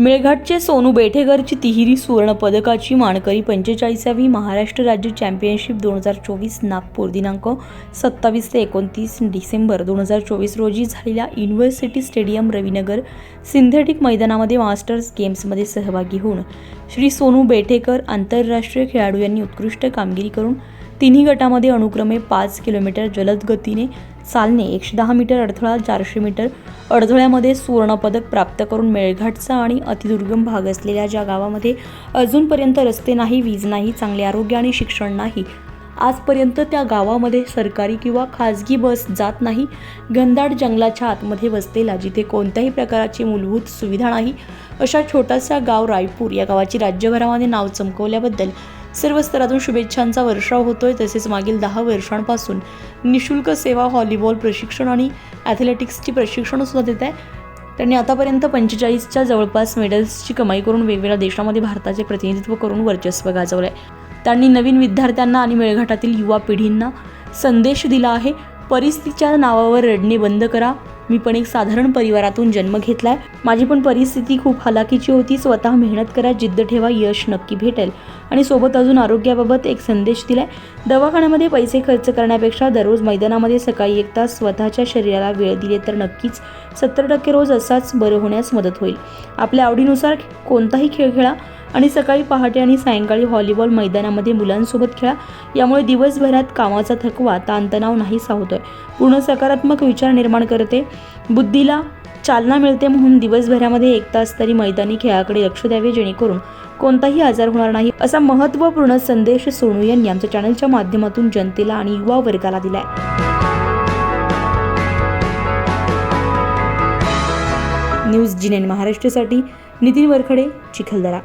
मेळघाटचे सोनू बेठेकरची तिहिरी सुवर्ण पदकाची मानकरी पंचेचाळीसावी महाराष्ट्र राज्य चॅम्पियनशिप दोन हजार चोवीस नागपूर दिनांक सत्तावीस ते एकोणतीस डिसेंबर दोन हजार चोवीस रोजी झालेल्या युनिव्हर्सिटी स्टेडियम रविनगर सिंथेटिक मैदानामध्ये मास्टर्स गेम्समध्ये सहभागी होऊन श्री सोनू बेठेकर आंतरराष्ट्रीय खेळाडू यांनी उत्कृष्ट कामगिरी करून तिन्ही गटामध्ये अनुक्रमे पाच किलोमीटर जलद गतीने चालणे एकशे दहा मीटर अडथळा चारशे मीटर अडथळ्यामध्ये सुवर्णपदक प्राप्त करून मेळघाटचा आणि अतिदुर्गम भाग असलेल्या ज्या गावामध्ये अजूनपर्यंत रस्ते नाही वीज नाही चांगले आरोग्य आणि शिक्षण नाही आजपर्यंत त्या गावामध्ये सरकारी किंवा खाजगी बस जात नाही घनदाट जंगलाच्या आतमध्ये वसलेला जिथे कोणत्याही प्रकारची मूलभूत सुविधा नाही अशा छोटासा गाव रायपूर या गावाची राज्यभरामध्ये नाव चमकवल्याबद्दल सर्व स्तरातून शुभेच्छांचा वर्षाव होतोय. तसेच मागील दहा वर्षांपासून निशुल्क सेवा व्हॉलीबॉल प्रशिक्षण आणि ॲथलेटिक्सची प्रशिक्षण सुद्धा देत आहे. त्यांनी आतापर्यंत पंचेचाळीसच्या जवळपास मेडल्सची कमाई करून वेगवेगळ्या देशामध्ये भारताचे प्रतिनिधित्व करून वर्चस्व गाजवलं आहे त्यांनी नवीन विद्यार्थ्यांना आणि मेळघाटातील युवा पिढींना संदेश दिला आहे. परिस्थितीच्या नावावर रडणे बंद करा. मी पण एक साधारण परिवारातून जन्म घेतलाय. माझी पण परिस्थिती खूप हलाखीची होती. स्वतः मेहनत करा जिद्द ठेवा यश नक्की भेटेल. आणि सोबत अजून आरोग्याबाबत एक संदेश दिलाय. दवाखान्यामध्ये पैसे खर्च करण्यापेक्षा दररोज मैदानामध्ये सकाळी एक तास स्वतःच्या शरीराला वेळ दिले तर नक्कीच सत्तर टक्के रोज असाच बरं होण्यास मदत होईल. आपल्या आवडीनुसार कोणताही खेळ खेळा. आणि सकाळी पहाटे आणि सायंकाळी व्हॉलीबॉल मैदानामध्ये मुलांसोबत खेळा. यामुळे दिवसभरात कामाचा थकवा ताणतणाव नाहीसा होतोय. पूर्ण सकारात्मक विचार निर्माण करते. बुद्धीला चालना मिळते म्हणून दिवसभरामध्ये एक तास तरी मैदानी खेळाकडे लक्ष द्यावे जेणेकरून कोणताही आजार होणार नाही असा महत्त्वपूर्ण संदेश सोनू यांनी आमच्या चॅनलच्या माध्यमातून जनतेला आणि युवा वर्गाला दिलाय. न्यूज जिनेन महाराष्ट्रासाठी नितीन वरखडे चिखलदरा.